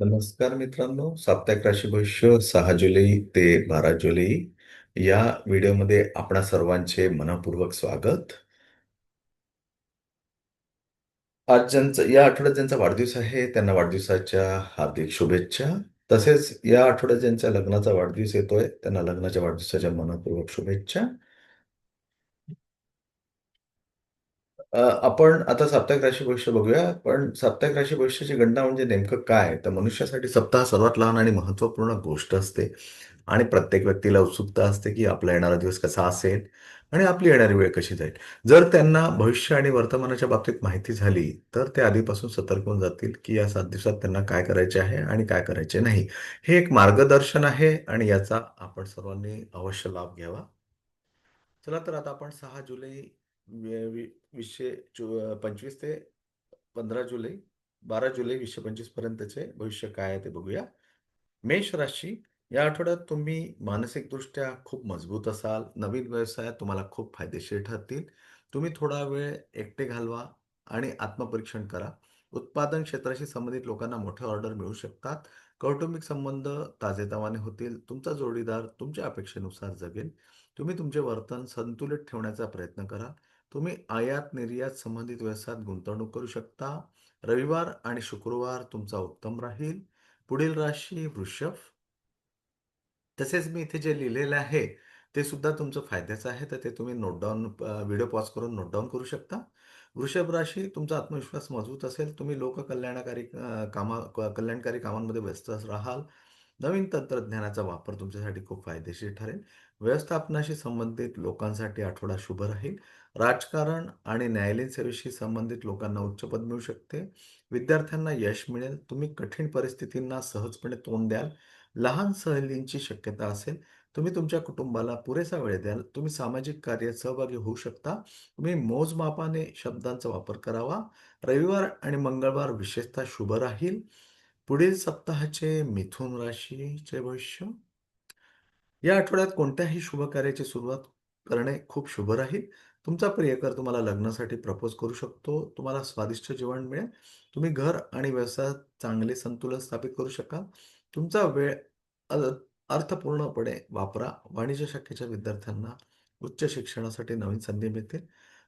नमस्कार मित्रांनो साप्ताहिक राशी भविष्य सहा जुलै ते बारा जुलै. या व्हिडिओमध्ये आपणा सर्वांचे मनपूर्वक स्वागत. आज ज्यांचा या आठवड्यात ज्यांचा वाढदिवस आहे त्यांना वाढदिवसाच्या हार्दिक शुभेच्छा. तसेच या आठवड्यात ज्यांच्या लग्नाचा वाढदिवस येतोय त्यांना लग्नाच्या वाढदिवसाच्या मनपूर्वक शुभेच्छा. अ, आपण आता साप्ताहिक राशी भविष्य बघूया पण साप्ताहिक राशी भविष्याची गणना म्हणजे नेमकं काय? तर मनुष्यासाठी सप्ताह सर्वात लहान आणि महत्त्वपूर्ण गोष्ट असते आणि प्रत्येक व्यक्तीला उत्सुकता असते की आपला येणारा दिवस कसा असेल आणि आपली येणारी वेळ कशी जाईल. जर त्यांना भविष्य आणि वर्तमानाच्या बाबतीत माहिती झाली तर ते आधीपासून सतर्क होऊन जातील की या सात दिवसात त्यांना काय करायचे आहे आणि काय करायचे नाही. हे एक मार्गदर्शन आहे आणि याचा आपण सर्वांनी अवश्य लाभ घ्यावा. चला तर आता आपण सहा जुलै वीसशे चो- पंचवीस ते पंधरा जुलै बारा जुलै वीसशे पंचवीस पर्यंतचे भविष्य काय आहे ते बघूया. मेष राशी या आठवड्यात तुम्ही मानसिकदृष्ट्या खूप मजबूत असाल नवीन व्यवसायात तुम्हाला खूप फायदेशीर ठरतील. तुम्ही थोडा वेळ एकटे घालवा आणि आत्मपरीक्षण करा. उत्पादन क्षेत्राशी संबंधित लोकांना मोठे ऑर्डर मिळू शकतात. कौटुंबिक संबंध ताजेतवाने होतील. तुमचा जोडीदार तुमच्या अपेक्षेनुसार जगेल. तुम्ही तुमचे वर्तन संतुलित ठेवण्याचा प्रयत्न करा. तुम्ही आयात निर्यात संबंधित व्यवसायात गुंतवणूक करू शकता. रविवार आणि शुक्रवार तुमचा उत्तम राहील. पुढील राशी वृषभ. तसेच मी इथे जे लिहिलेलं आहे ते सुद्धा तुमचं फायद्याचं आहे तर ते तुम्ही नोट डाऊन व्हिडिओ पॉज करून नोट डाऊन करू शकता. वृषभ राशी तुमचा आत्मविश्वास मजबूत असेल तुम्ही लोककल्याणकारी कामा कल्याणकारी कामांमध्ये व्यस्त राहाल. नवीन तंत्रज्ञानाचा वापर तुमच्यासाठी खूप फायदेशीर ठरेल. व्यवस्थापनाशी संबंधित लोकांसाठी आठवडा शुभ राहील. राजकारण आणि न्यायालयीन सेवेशी संबंधित लोकांना उच्च पद मिळू शकते. विद्यार्थ्यांना यश मिळेल. तुम्ही कठीण परिस्थितींना सहजपणे तोंड द्याल. लहान सहलींची शक्यता असेल. तुम्ही तुमच्या कुटुंबाला पुरेसा वेळ द्याल. तुम्ही सामाजिक कार्यात सहभागी होऊ शकता. तुम्ही मोजमापाने शब्दांचा वापर करावा. रविवार आणि मंगळवार विशेषतः शुभ राहील. पुढील सप्ताहाचे मिथुन राशीचे भविष्य. या आठवड्यात कोणत्याही शुभ कार्याची सुरुवात करणे खूप शुभ राहील. तुमचा प्रियकर तुम्हाला लग्नासाठी प्रपोज करू शकतो. तुम्हाला स्वादिष्ट जेवण मिळेल. तुम्ही घर आणि व्यवसायात चांगले संतुलन स्थापित करू शकाल. तुमचा वेळ अर्थपूर्णपणे वापरा. वाणिज्य शाखेच्या विद्यार्थ्यांना उच्च शिक्षणासाठी नवीन संधी मिळतील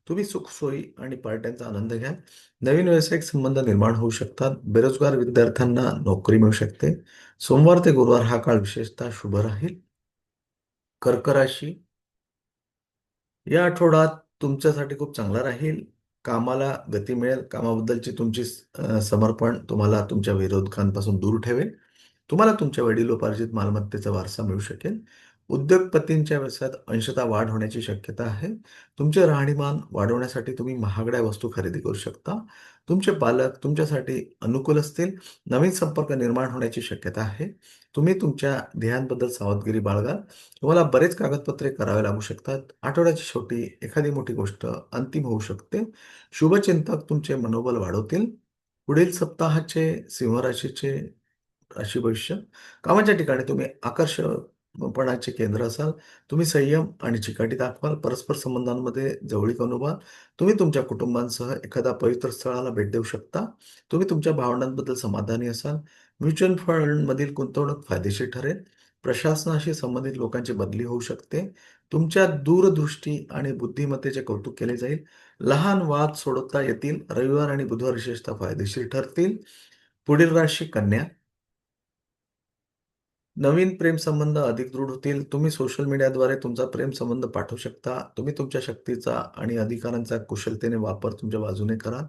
तुम्ही सुखसोयी आणि पार्ट्यांचा आनंद घ्याल. नवीन व्यावसायिक संबंध निर्माण होऊ शकतात. बेरोजगार विद्यार्थ्यांना नोकरी मिळू शकते. सोमवार ते गुरुवार हा काळ विशेषतः शुभ राहील. कर्क राशी या आठवड्यात तुमच्यासाठी खूप चांगला राहील. कामाला गती मिळेल. कामाबद्दलची तुमची समर्पण तुम्हाला तुमच्या विरोधकांपासून दूर ठेवेल. तुम्हाला तुमच्या वडिलोपार्जित मालमत्तेचा वारसा मिळू शकेल. उद्योगपतींच्या व्यवसायात अंशतः वाढ होण्याची शक्यता आहे. तुमचे राहणीमान वाढवण्यासाठी तुम्ही महागड्या वस्तू खरेदी करू शकता. तुमचे पालक तुमच्यासाठी अनुकूल असतील. नवीन संपर्क निर्माण होण्याची शक्यता आहे. तुम्ही तुमच्या ध्येयांबद्दल सावधगिरी बाळगाल तुम्हाला बरेच कागदपत्रे करावे लागू शकतात. आठवड्याच्या शेवटी एखादी मोठी गोष्ट अंतिम होऊ शकते. शुभचिंतक तुमचे मनोबल वाढवतील. पुढील सप्ताहाचे सिंहराशीचे राशी भविष्य. कामाच्या ठिकाणी तुम्ही आकर्षक पणाचे केंद्र असाल तुम्ही संयम आणि चिकाटी दाखवाल परस्पर संबंधांमध्ये जवळीक अनुभवाल. तुम्ही तुमच्या कुटुंबांसह एखाद्या पवित्र स्थळाला भेट देऊ शकता. तुम्ही तुमच्या भावनांबद्दल समाधानी असाल. म्युच्युअल फंडमधील गुंतवणूक फायदेशीर ठरेल. प्रशासनाशी संबंधित लोकांची बदली होऊ शकते. तुमच्या दूरदृष्टी आणि बुद्धिमत्तेचे कौतुक केले जाईल. लहान वाद सोडवता येतील. रविवार आणि बुधवार विशेषतः फायदेशीर ठरतील. पुढील राशी कन्या नवीन प्रेमसंबंध अधिक दृढ होतील. तुम्ही सोशल मीडियाद्वारे तुमचा प्रेमसंबंध पाठवू शकता. तुम्ही तुमच्या शक्तीचा आणि अधिकारांचा कुशलतेने वापर तुमच्या बाजूने करा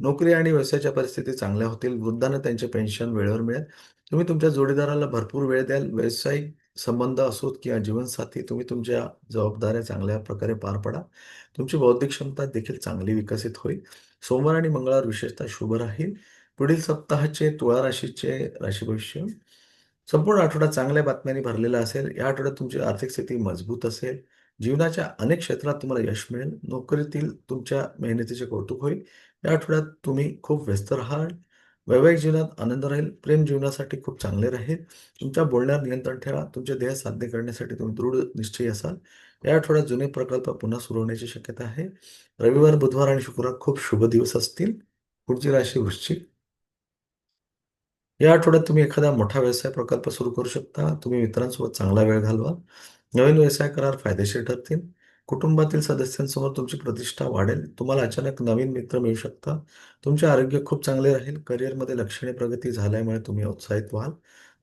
नोकरी आणि व्यवसायाच्या परिस्थिती चांगल्या होतील. वृद्धांना त्यांचे पेन्शन वेळेवर मिळेल. तुम्ही तुमच्या जोडीदाराला भरपूर वेळ द्याल. व्यावसायिक संबंध असोत किंवा जीवनसाथी तुम्ही तुमच्या जबाबदाऱ्या चांगल्या प्रकारे पार पडा. तुमची बौद्धिक क्षमता देखील चांगली विकसित होईल. सोमवार आणि मंगळवार विशेषतः शुभ राहील. पुढील सप्ताहाचे तुळा राशीचे राशी भविष्य संपूर्ण आठवडा चांगल्या बातम्यांनी भरलेला असेल. या आठवड्यात तुमची आर्थिक स्थिती मजबूत असेल. जीवनाच्या अनेक क्षेत्रात तुम्हाला यश मिळेल. नोकरीतील तुमच्या मेहनतीचे कौतुक होईल. या आठवड्यात तुम्ही खूप व्यस्त राहाल. वैवाहिक जीवनात आनंद राहील. प्रेम जीवनासाठी खूप चांगले राहील. तुमच्या बोलण्यावर नियंत्रण ठेवा. तुमचे ध्येय साध्य करण्यासाठी तुम्ही दृढ निश्चयी असाल. या आठवड्यात जुने प्रकल्प पुन्हा सुरू होण्याची शक्यता आहे. रविवार बुधवार आणि शुक्रवार खूप शुभ दिवस असतील. पुढची राशी वृश्चिक. या आठवड्यात तुम्ही एखादा मोठा व्यवसाय प्रकल्प सुरू करू शकता. तुम्ही मित्रांसोबत चांगला वेळ घालवा. नवीन व्यवसाय करार फायदेशीर ठरतील. कुटुंबातील सदस्यांसमोर तुमची प्रतिष्ठा वाढेल. तुम्हाला अचानक नवीन मित्र मिळू शकता. तुमचे आरोग्य खूप चांगले राहील. करिअरमध्ये लक्षणीय प्रगती झाल्यामुळे तुम्ही उत्साहित व्हाल.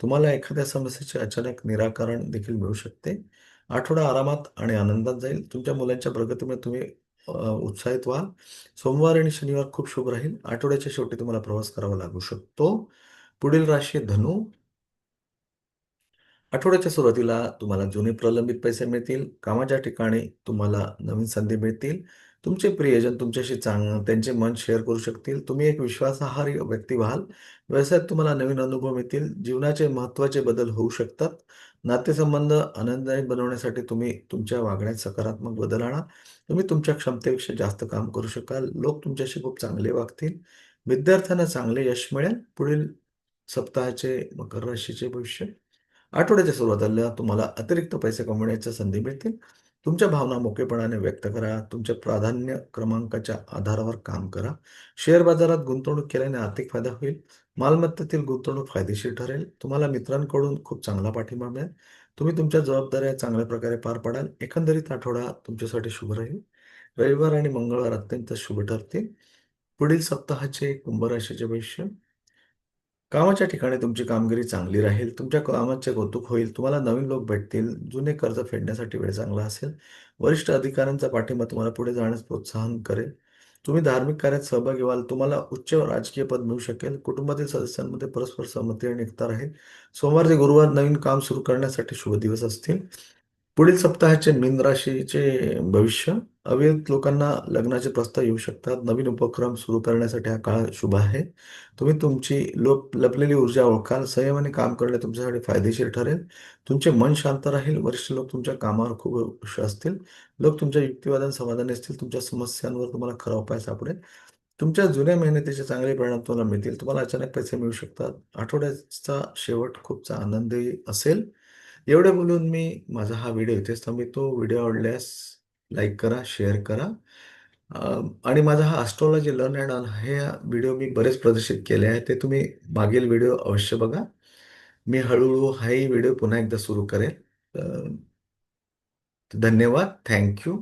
तुम्हाला एखाद्या समस्येचे अचानक निराकरण देखील मिळू शकते. आठवडा आरामात आणि आनंदात जाईल. तुमच्या मुलांच्या प्रगतीमुळे तुम्ही उत्साहित व्हाल. सोमवार आणि शनिवार खूप शुभ राहील. आठवड्याच्या शेवटी तुम्हाला प्रवास करावा लागू शकतो. पुढील राशी धनु. आठवड्याच्या सुरुवातीला तुम्हाला जुने प्रलंबित पैसे मिळतील कामाच्या ठिकाणी तुम्हाला नवीन संधी मिळतील. तुमचे प्रियजन तुमच्याशी चांग त्यांचे मन शेअर करू शकतील. तुम्ही एक विश्वासार्ह व्यक्ती व्हाल. व्यवसायात तुम्हाला नवीन अनुभव मिळतील. जीवनाचे महत्त्वाचे बदल होऊ शकतात. नातेसंबंध आनंददायी बनवण्यासाठी तुम्ही तुमच्या वागण्यात सकारात्मक बदल आणा. तुम्ही तुमच्या क्षमतेपेक्षा जास्त काम करू शकाल. लोक तुमच्याशी खूप चांगले वागतील. विद्यार्थ्यांना चांगले यश मिळेल. पुढील सप्ताहाचे मकर राशीचे भविष्य. आठवड्याच्या सुरुवातीला तुम्हाला अतिरिक्त पैसे कमवण्याच्या संधी मिळतील. तुमच्या भावना मोकळेपणाने व्यक्त करा. तुमच्या प्राधान्य क्रमांकाच्या आधारावर काम करा. शेअर बाजारात गुंतवणूक केल्याने आर्थिक फायदा होईल. मालमत्तेतील गुंतवणूक फायदेशीर ठरेल. तुम्हाला मित्रांकडून खूप चांगला पाठिंबा मिळेल. तुम्ही तुमच्या जबाबदाऱ्या चांगल्या प्रकारे पार पाडाल. एकंदरीत आठवडा तुमच्यासाठी शुभ राहील. रविवार आणि मंगळवार अत्यंत शुभ ठरतील. पुढील सप्ताहाचे कुंभ राशीचे भविष्य. कामाच्या ठिकाणी तुमची कामगिरी चांगली राहील तुमच्या कामाचे कौतुक होईल तुम्हाला नवीन लोक भेटतील जुने कर्ज फेडण्यासाठी वेळ चांगला असेल वरिष्ठ अधिकाऱ्यांचा पाठिंबा तुम्हाला पुढे जाण्यास प्रोत्साहन करेल. तुम्ही धार्मिक कार्यात सहभागी व्हाल तुम्हाला उच्च राजकीय पद मिळू शकेल कुटुंबातील सदस्यांमध्ये परस्पर सहमती आणि एकता राहील. सोमवार ते गुरुवार नवीन काम सुरू करण्यासाठी शुभ दिवस असतील. पुढील सप्ताहाचे मीन राशीचे भविष्य अविवाहित लोकांना लग्नाचे प्रस्ताव येऊ शकतात. नवीन उपक्रम सुरू करण्यासाठी हा काळ शुभ आहे. तुम्ही तुमची लोक लपलेली ऊर्जा ओळखाल. संयमाने काम करणे तुमच्यासाठी फायदेशीर ठरेल. तुमचे मन शांत राहील. वरिष्ठ लोक तुमच्या कामावर खूप खुश असतील. लोक तुमच्या युक्तिवादान समाधानी असतील. तुमच्या समस्यांवर तुम्हाला खरा उपाय सापडेल. तुमच्या जुन्या मेहनतीचे चांगले परिणाम तुम्हाला मिळतील. तुम्हाला अचानक पैसे मिळू शकतात. आठवड्याचा शेवट खूपचा आनंदी असेल. एवढे बोलून मी माझा हा व्हिडिओ इथेच थांबवतो. व्हिडिओ आवडल्यास लाईक करा शेअर करा. आणि माझा हा ॲस्ट्रॉलॉजी लर्न अँड अर्न हे व्हिडिओ मी बरेच प्रदर्शित केले आहे. ते तुम्ही मागील व्हिडिओ अवश्य बघा. मी हळूहळू हाही व्हिडिओ पुन्हा एकदा सुरू करेल. धन्यवाद. थँक्यू